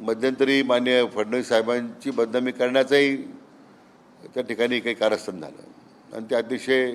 मध्यंतरी मान्य फडणवीस साहेबांची बदनामी करण्याचंही त्या ठिकाणी काही कारस्थान झालं. आणि ते अतिशय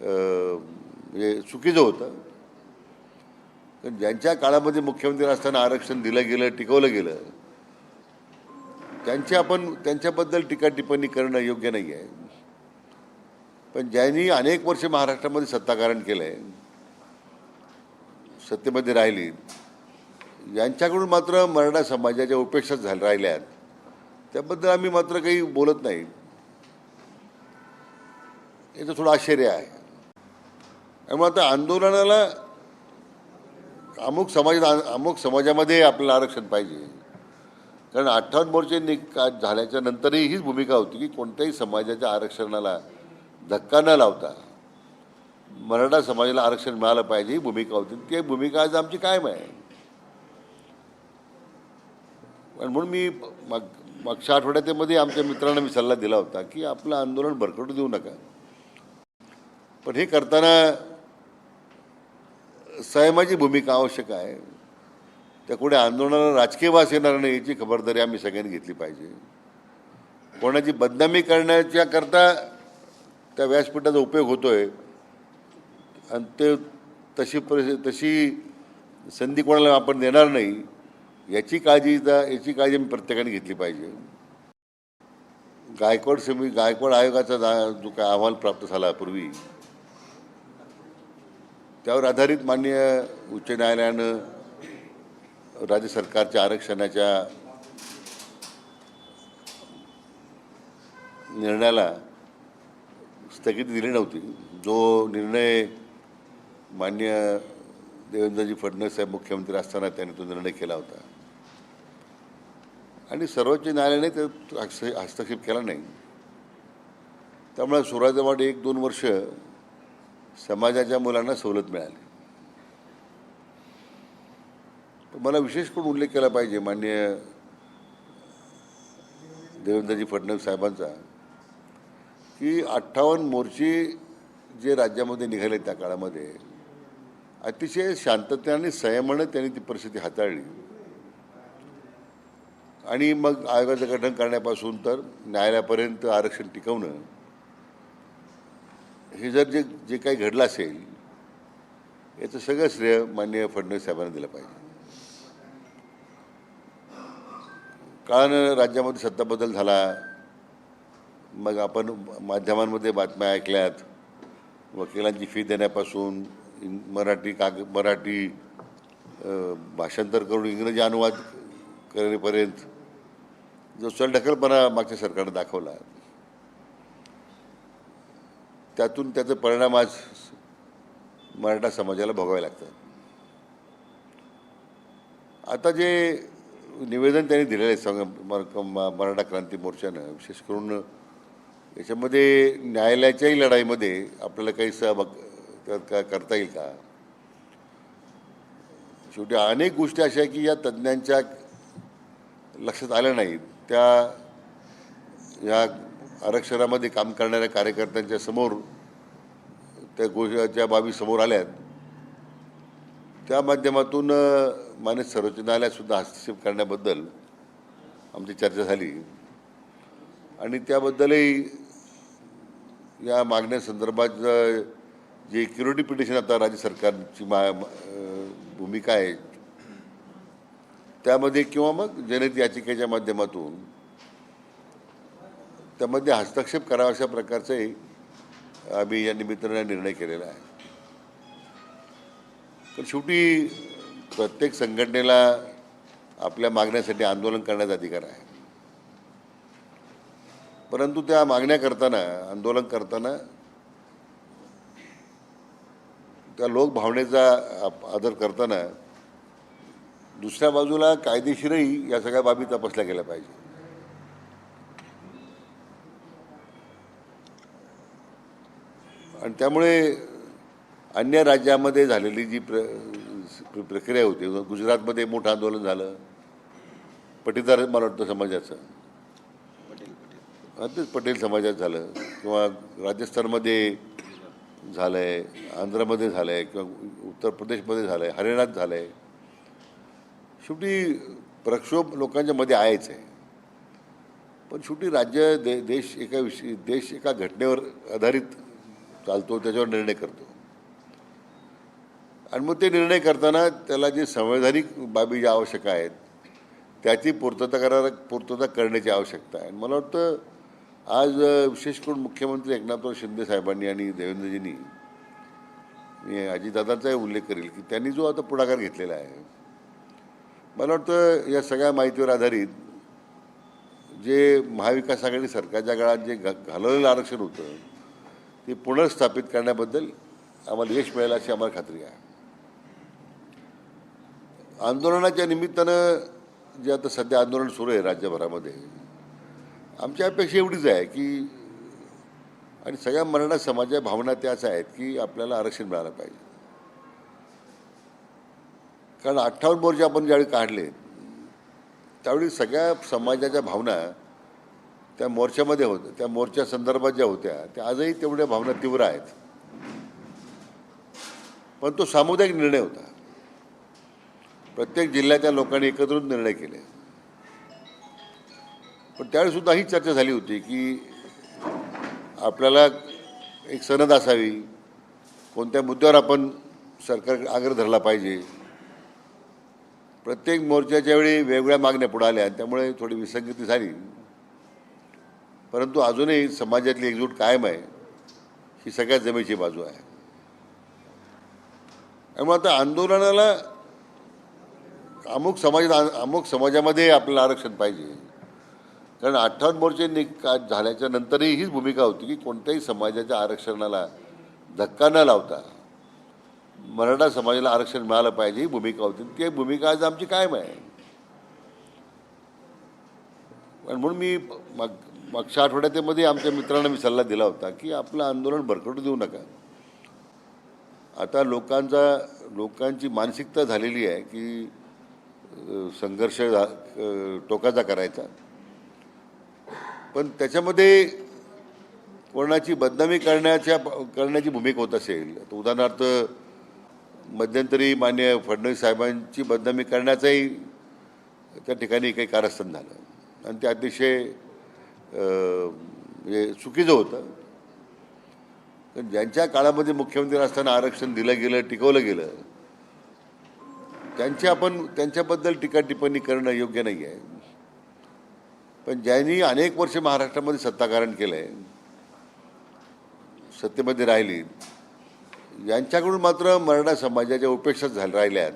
म्हणजे चुकीचं होतं. कारण ज्यांच्या काळामध्ये मुख्यमंत्री असताना आरक्षण दिलं गेलं टिकवलं गेलं त्यांची आपण त्यांच्याबद्दल टीका टिप्पणी करणं योग्य नाही आहे पण ज्यांनी अनेक वर्ष महाराष्ट्रामध्ये सत्ताकारण केलं आहे सत्तेमध्ये राहिली यांच्याकडून मात्र मराठा समाजाच्या उपेक्षा झाल्या राहिल्या त्याबद्दल आम्ही मात्र काही बोलत नाही. याचं थोडं आश्चर्य आहे. त्यामुळे आता आंदोलनाला अमुक समाजात अमुक समाजामध्ये आपल्याला आरक्षण पाहिजे. कारण अठ्ठावन्न मोर्चे निकाल झाल्याच्या नंतरही हीच भूमिका होती की कोणत्याही समाजाच्या आरक्षणाला धक्का न लावता मराठा समाजाला आरक्षण मिळालं पाहिजे ही भूमिका होती. ती भूमिका आज आमची कायम आहे आणि म्हणून मी माग मागच्या आठवड्यामध्ये आमच्या मित्रांना मी सल्ला दिला होता की आपलं आंदोलन भरकटू देऊ नका. पण हे करताना संयमाची भूमिका आवश्यक आहे. त्या कुठे आंदोलनाला राजकीय वास येणार नाही याची खबरदारी आम्ही सगळ्यांनी घेतली पाहिजे. कोणाची बदनामी करण्याच्या करता त्या व्यासपीठाचा उपयोग होतोय. आणि ते तशी परिस्थिती तशी संधी कोणाला आपण देणार नाही. याची काळजी याची काळजी मी प्रत्येकाने घेतली पाहिजे. गायकवाड समी गायकवाड आयोगाचा जो काय अहवाल प्राप्त झाला पूर्वी त्यावर आधारित मान्य उच्च न्यायालयानं राज्य सरकारच्या आरक्षणाच्या निर्णयाला स्थगिती दिली नव्हती. जो निर्णय मान्य देवेंद्रजी फडणवीस साहेब मुख्यमंत्री असताना त्यांनी तो निर्णय केला होता. आणि सर्वोच्च न्यायालयाने ते हस्त हस्तक्षेप केला नाही. त्यामुळे सुरुवातीमध्ये एक दोन वर्ष समाजाच्या मुलांना सवलत मिळाली. तर मला विशेष करून उल्लेख केला पाहिजे मान्य देवेंद्रजी फडणवीस साहेबांचा की अठ्ठावन्न मोर्चे जे राज्यामध्ये निघाले त्या काळामध्ये अतिशय शांततेने आणि संयमाने त्यांनी ती परिस्थिती हाताळली. आणि मग आयोगाचं गठन करण्यापासून तर न्यायालयापर्यंत आरक्षण टिकवणं हे जर जे जे काही घडलं असेल याचं सगळं श्रेय माननीय फडणवीस साहेबांना दिलं पाहिजे. काळानं राज्यामध्ये सत्ता बदल झाला मग आपण माध्यमांमध्ये बातम्या ऐकल्यात वकिलांची फी देण्यापासून मराठी काग मराठी भाषांतर करून इंग्रजी अनुवाद करेपर्यंत जो चलढकलपणा मागच्या सरकारनं दाखवला त्यातून त्याचे परिणाम आज मराठा समाजाला भोगावे लागतात. आता जे निवेदन त्यांनी दिलेलं आहे मर- मराठा क्रांती मोर्चानं विशेष करून याच्यामध्ये न्यायालयाच्याही लढाईमध्ये आपल्याला काही सहभाग का करता येईल का? शेवटी अनेक गोष्टी अशा की या तज्ज्ञांच्या लक्षात आल्या नाहीत त्या या आरक्षणामध्ये काम करणाऱ्या कार्यकर्त्यांच्या समोर त्या गोष्टी बाबी समोर आल्यात. त्या माध्यमातून मान्य सर्वोच्च न्यायालयातसुद्धा हस्तक्षेप करण्याबद्दल आमची चर्चा झाली. आणि त्याबद्दलही या मागण्यासंदर्भात जे क्युरिटी पिटिशन आता राज्य सरकारची मा भूमिका आहे त्यामध्ये किंवा मग जनहित याचिकेच्या माध्यमातून त्यामध्ये हस्तक्षेप करावा अशा प्रकारचाही आम्ही या निमित्तानं निर्णय केलेला आहे. तर शेवटी प्रत्येक संघटनेला आपल्या मागण्यासाठी आंदोलन करण्याचा अधिकार आहे. परंतु त्या मागण्या करताना आंदोलन करताना त्या लोकभावनेचा आदर करताना दुसऱ्या बाजूला कायदेशीरही या सगळ्या बाबी तपासल्या गेल्या पाहिजे. आणि त्यामुळे अन्य राज्यामध्ये झालेली जी प्र प्र- प्रक्रिया होती गुजरातमध्ये मोठं आंदोलन झालं पटीदार मला वाटतं समाजाचं. तेच पटेल समाजात झालं किंवा राजस्थानमध्ये झालं आहे आंध्रमध्ये झालं आहे किंवा उत्तर प्रदेशमध्ये झालं आहे हरियाणात झालं आहे शेवटी प्रक्षोभ लोकांच्या मध्ये आहेच आहे. पण शेवटी राज्य दे देश एका विषयी देश एका घटनेवर आधारित चालतो त्याच्यावर निर्णय करतो. आणि मग ते निर्णय करताना त्याला जे संवैधानिक बाबी ज्या आवश्यक आहेत त्याची पूर्तता करा पूर्तता करण्याची आवश्यकता आहे. आणि मला वाटतं आज विशेष करून मुख्यमंत्री एकनाथराव शिंदे साहेबांनी आणि देवेंद्रजींनी मी अजितदादांचाही उल्लेख करेल की त्यांनी जो आता पुढाकार घेतलेला आहे मला वाटतं या सगळ्या माहितीवर आधारित जे महाविकास आघाडी सरकारच्या काळात जे घा घालवलेलं आरक्षण होतं ते पुनर्स्थापित करण्याबद्दल आम्हाला यश मिळेल अशी आम्हाला खात्री आहे. आंदोलनाच्या निमित्तानं जे आता सध्या आंदोलन सुरू आहे राज्यभरामध्ये आमची अपेक्षा एवढीच आहे की आणि सगळ्या मराठा समाजाच्या भावना त्याच आहेत की आपल्याला आरक्षण मिळालं पाहिजे. कारण अठ्ठावन्न मोर्चे आपण ज्यावेळी काढले त्यावेळी सगळ्या समाजाच्या भावना त्या मोर्चामध्ये होत्या. त्या मोर्चा संदर्भात ज्या होत्या त्या आजही तेवढ्या भावना तीव्र आहेत. पण तो सामुदायिक निर्णय होता. प्रत्येक जिल्ह्याच्या लोकांनी एकत्रित निर्णय केले. पण त्यावेळी सुद्धा ही चर्चा झाली होती की आपल्याला एक सनद असावी. कोणत्या मुद्द्यावर आपण सरकार आग्रह धरला पाहिजे? प्रत्येक मोर्चाच्या वेळी वेगवेगळ्या मागण्या पुढे आल्या त्यामुळे थोडी विसंगती झाली. परंतु अजूनही समाजातली एकजूट कायम आहे ही सगळ्यात जमेची बाजू आहे. त्यामुळे आता आंदोलनाला अमुक समाजात अमुक समाजामध्ये आपल्याला आरक्षण पाहिजे. कारण अठ्ठावन्न मोर्चे निका झाल्याच्या नंतरही हीच भूमिका होती की कोणत्याही समाजाच्या आरक्षणाला धक्का न लावता मराठा समाजाला आरक्षण मिळालं पाहिजे ही भूमिका होती. ती भूमिका आज आमची कायम आहे. आणि म्हणून मी माग मागच्या आठवड्यामध्ये आमच्या मित्रांना मी सल्ला दिला होता की आपलं आंदोलन भरकटू देऊ नका. आता लोकांचा लोकांची मानसिकता झालेली आहे की संघर्ष झा- टोकाचा करायचा. पण त्याच्यामध्ये कोणाची बदनामी करण्याच्या करण्याची भूमिका होत असेल तर उदाहरणार्थ मध्यंतरी मान्य फडणवीस साहेबांची बदनामी करण्याचंही त्या ठिकाणी काही कारस्थान झालं. आणि ते अतिशय म्हणजे चुकीचं होतं. पण ज्यांच्या काळामध्ये मुख्यमंत्री असताना आरक्षण दिलं गेलं टिकवलं गेलं त्यांची आपण त्यांच्याबद्दल टीका टिप्पणी करणं योग्य नाही आहे. पण ज्यांनी अनेक वर्ष महाराष्ट्रामध्ये सत्ताकारण केलं आहे सत्तेमध्ये राहिली यांच्याकडून मात्र मराठा समाजाच्या उपेक्षा झाल्या राहिल्यात.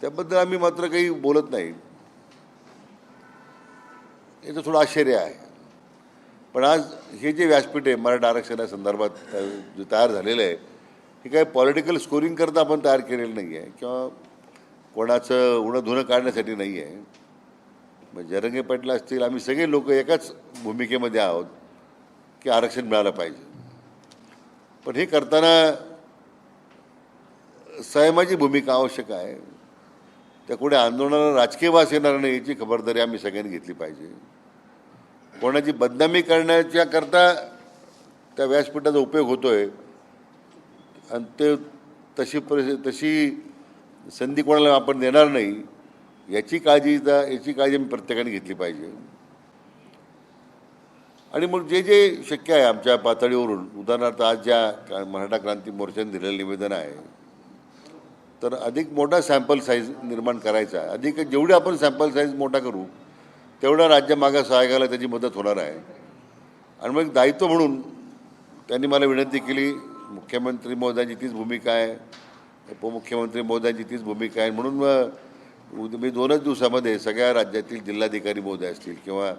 त्याबद्दल आम्ही मात्र काही बोलत नाही. याचं थोडं आश्चर्य आहे. पण आज हे जे व्यासपीठ आहे मराठा आरक्षणासंदर्भात जे तयार झालेलं आहे हे काही पॉलिटिकल स्कोरिंग करता आपण तयार केलेलं नाही आहे किंवा कोणाचं उणं धुणं काढण्यासाठी नाही आहे. मग जरंगे पाटील असतील आम्ही सगळे लोक एकाच भूमिकेमध्ये आहोत की आरक्षण मिळालं पाहिजे. पण हे करताना संयमाची भूमिका आवश्यक आहे. त्या कुठे आंदोलनाला राजकीय वास येणार नाही याची खबरदारी आम्ही सगळ्यांनी घेतली पाहिजे. कोणाची बदनामी करण्याच्या करता त्या व्यासपीठाचा उपयोग होतोय. आणि ते तशी परिस्थिती तशी संधी कोणाला आपण देणार नाही याची काळजी याची काळजी आम्ही प्रत्येकाने घेतली पाहिजे. आणि मग जे जे शक्य आहे आमच्या पातळीवरून उदाहरणार्थ आज ज्या मराठा क्रांती मोर्चाने दिलेलं निवेदन आहे तर अधिक मोठा सॅम्पल साईज निर्माण करायचा आहे. अधिक जेवढी आपण सॅम्पल साईज मोठा करू तेवढा राज्य मागा आयोगाला त्याची मदत होणार आहे. आणि मग दायित्व म्हणून त्यांनी मला विनंती केली मुख्यमंत्री महोदयांची तीच भूमिका आहे उपमुख्यमंत्री महोदयांची तीच भूमिका आहे. म्हणून मग मी दोनच दिवसामध्ये सगळ्या राज्यातील जिल्हाधिकारी महोदय असतील किंवा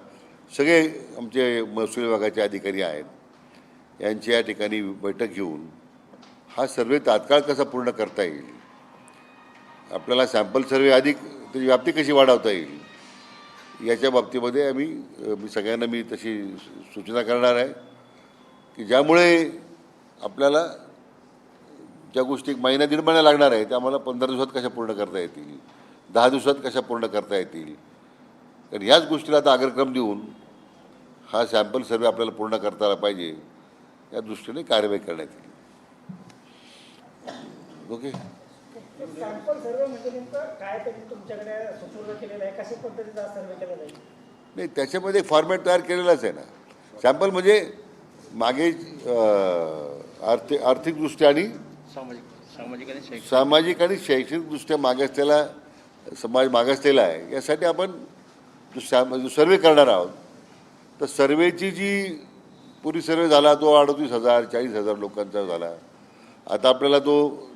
सगळे आमचे महसूल विभागाचे अधिकारी आहेत यांची या ठिकाणी बैठक घेऊन हा सर्वे तात्काळ कसा पूर्ण करता येईल आपल्याला सॅम्पल सर्वे अधिक त्याची व्याप्ती कशी वाढवता येईल? याच्या बाबतीमध्ये आम्ही मी सगळ्यांना मी तशी सूचना करणार आहे की ज्यामुळे आपल्याला ज्या गोष्टी एक महिना दीड महिना लागणार आहे त्या आम्हाला पंधरा दिवसात कशा पूर्ण करता येतील? दहा दिवसात कशा पूर्ण करता येतील? तर ह्याच गोष्टीला आता अग्रक्रम देऊन हा सॅम्पल सर्वे आपल्याला पूर्ण करता आला पाहिजे या दृष्टीने कार्यवाही करण्यात येईल. ओके? सॅम्पल सर्वे म्हणजे नेमकं काय त्यांनी तुमच्याकडे सुपूर्द केलेलं आहे? कशा पद्धतीचा सर्वे केलेला आहे? नाही त्याच्यामध्ये फॉर्मॅट तयार केलेलाच आहे ना. सॅम्पल म्हणजे मागे आर्थिक आर्थिकदृष्ट्या आणि सामाजिक सामाजिक आणि शैक्षणिक. सामाजिक आणि शैक्षणिकदृष्ट्या मागासलेला समाज मागासलेला आहे. यासाठी आपण जो जो सर्वे करणार आहोत तर सर्वेची जी पूर्वी सर्वे झाला तो अडतीस हजार चाळीस हजार लोकांचा झाला. आता आपल्याला तो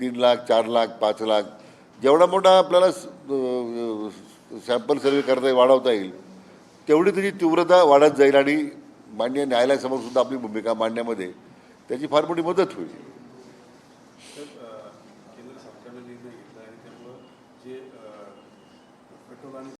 तीन लाख चार लाख पाच लाख. जेवढा मोठा आपल्याला सॅम्पल सर्वे करता वाढवता येईल तेवढी त्याची तीव्रता वाढत जाईल आणि मान्य न्यायालयासमोर सुद्धा आपली भूमिका मांडण्यामध्ये त्याची फार मोठी मदत होईल.